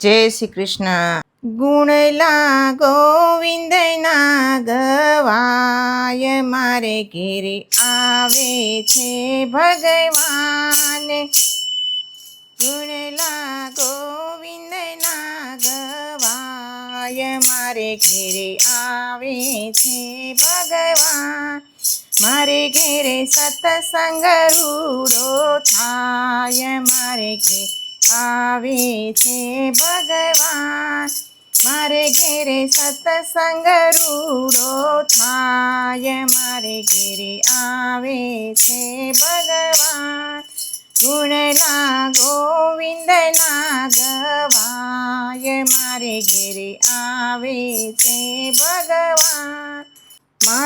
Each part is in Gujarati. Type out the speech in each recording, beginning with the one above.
જય શ્રી કૃષ્ણ. ગુણલા ગોવિંદના ગવાય મારે ઘેરે આવે છે ભગવાન. ગુણલા ગોવિંદના ગવાય મારે ઘેરે આવે છે ભગવાન. મારે ઘેરે સત્સંગ રૂડો થાય, મારે ઘેર આવે છે ભગવાન. મારે ઘેરે સત્સંગ રૂડો થાય. મારે ઘેરે આવે છે ભગવાન. ગુણલા ગોવિંદના ગવાય મારે ઘેરે આવે છે ભગવાન.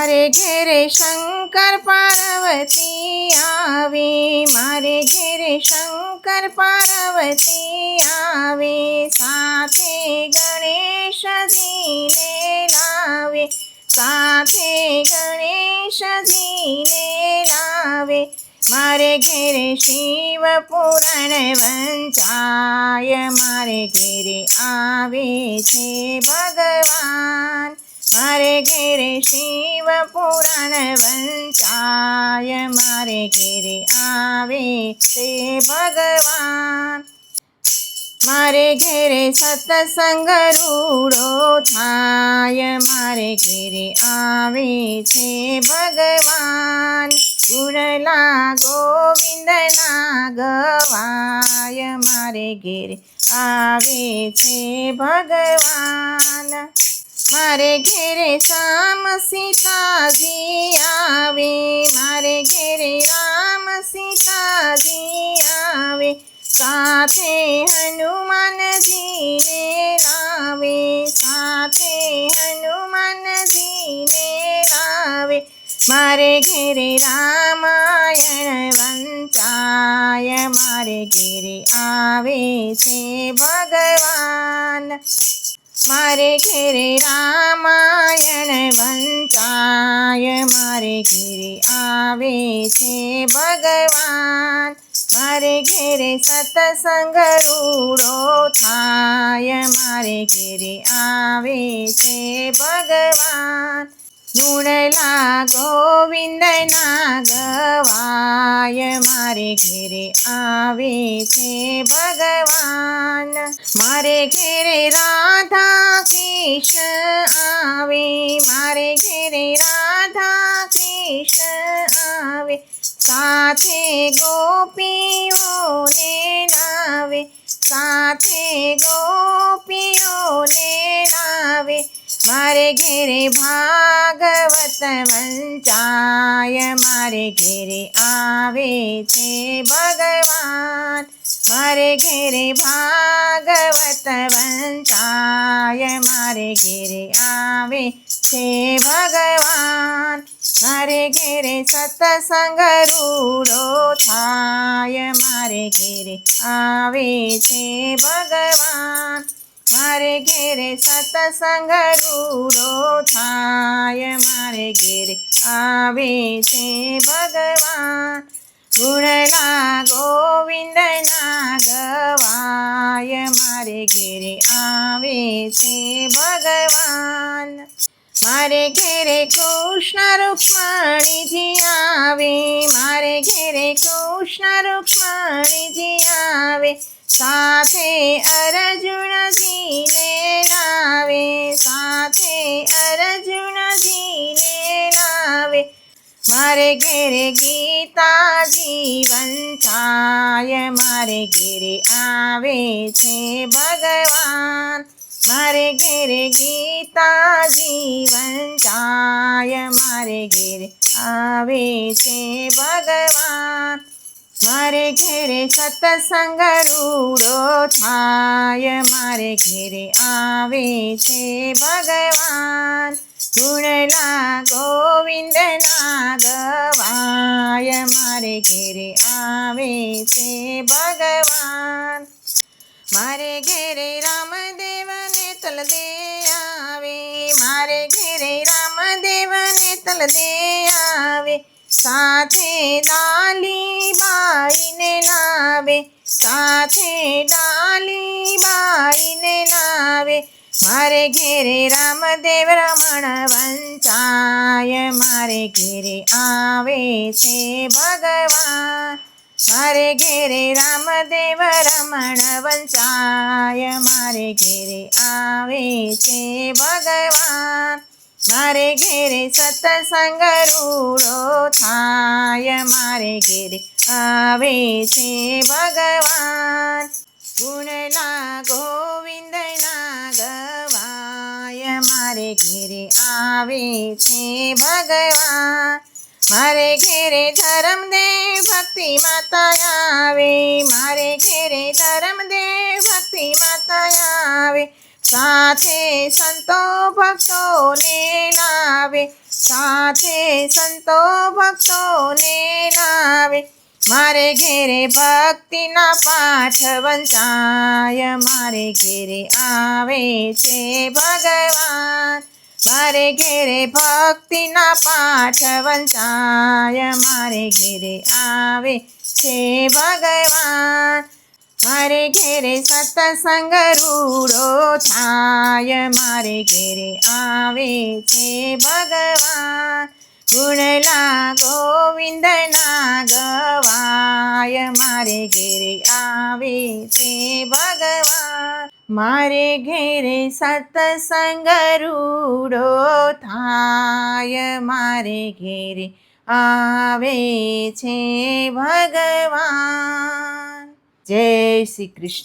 મારે ઘેરે શંકર પાર્વતી આવે. મારે ઘેરે શંકર પાર્વતી આવે. સાથે ગણેશજીને લાવે. સાથે ગણેશજીને લાવે. મારે ઘેરે શિવ પુરાણ વંચાય. મારે ઘેરે આવે છે ભગવાન. મારે ઘેરે શિવ પુરાણ વંચાય, મારે ઘેરે આવે તે ભગવાન. મારે ઘેરે સત્સંગ રૂડો થાય, મારે ઘેરે આવે છે ભગવાન. ગુણલા ગોવિંદના ગવાય મારે ઘેરે આવે છે ભગવાન. મારે ઘેરે શ્યામ સીતાજી આવે, મારે ઘેરે રામ સીતાજી આવે, સાથે હનુમાનજીને લાવે, સાથે હનુમાનજીને લાવે. મારે ઘેરે રામાયણ વંચાય મારે ઘેરે આવે છે ભગવાન. મારે ઘેરે રામાયણ વંચાય, મારે ઘેરે આવે છે ભગવાન. મારે ઘેરે સત્સંગ રૂડો થાય, મારે ઘેરે આવે છે ભગવાન. ગુણલા ગોવિંદના ગવાય મારે ઘેરે આવે છે ભગવાન. મારે ઘેરે રાધા કૃષ્ણ આવે મારે ઘેરે રાધા કૃષ્ણ આવે સાથે ગોપીઓને લાવે સાથે ગોપીઓને મારે ઘેરે ભાગવત વંચાય, મારે ઘેરે આવે છે ભગવાન. મારે ઘેરે ભાગવત વંચાય, મારે ઘેરે આવે છે ભગવાન. મારે ઘેરે સત્સંગ રૂડો થાય, મારે ઘેરે આવે છે ભગવાન. મારે ઘેરે સતસંગ રૂડો થાય, મારે ઘેરે આવે છે ભગવાન. ગુણલા ગોવિંદના ગવાય મારે ઘેરે આવે છે ભગવાન. મારે ઘેરે કૃષ્ણ રૂક્ષ્મણીજી આવે, મારે ઘેરે કૃષ્ણ રૂક્ષ્મણીજી આવે. સાથે અર્જુનજીને મારે ઘેરે ગીતા જીવન છાય મારે ઘેરે આવે છે ભગવાન. મારે ઘેરે ગીતા જીવન છાય મારે ઘેરે આવે છે ભગવાન. મારે ઘેરે સત્સંગ રૂડો થાય, મારે ઘેરે આવે છે ભગવાન. ગુણલા ગોવિંદના ગવાય, મારે ઘેરે આવે છે ભગવાન. મારે ઘેરે રામદેવને તલદે આવે, મારે ઘેરે રામદેવને તલદે આવે. સાથે ડાલી બાઈને લાવે સાથે ડાલી બાઈને લાવે મારે ઘેરે રામદેવ રમણ વંચાય, મારે ઘેરે આવે છે ભગવાન. મારે ઘેરે રામદેવ રમણ વંચાય, મારે ઘેરે આવે છે ભગવાન. મારે ઘેરે સત્સંગ રૂડો થાય, મારે ઘેરે આવે છે ભગવાન. ગુણલા ગોવિંદના ગવાય, મારે ઘેરે આવે છે ભગવાન. મારે ઘેરે ધરમદેવ ભક્તિ માતા આવે, મારે ઘેરે ધરમદેવ ભક્તિ માતા આવે. સાથે સંતો ભક્તોને લાવે, સાથે સંતો ભક્તોને લાવે. મારે ઘેરે ભક્તિના પાઠ વંચાય, મારે ઘેરે આવે છે ભગવાન. મારે ઘેરે ભક્તિના પાઠ વંચાય, મારે ઘેરે આવે છે ભગવાન. મારે ઘેરે સત્સંગ રૂડો થાય, મારે ઘેરે આવે છે ભગવાન. ગુણલા ગોવિંદના ગવાય મારે ઘેરે આવે છે ભગવાન. મારે ઘેરે સત્સંગ રૂડો થાય, મારે ઘેરે આવે છે ભગવાન. જય શ્રી કૃષ્ણ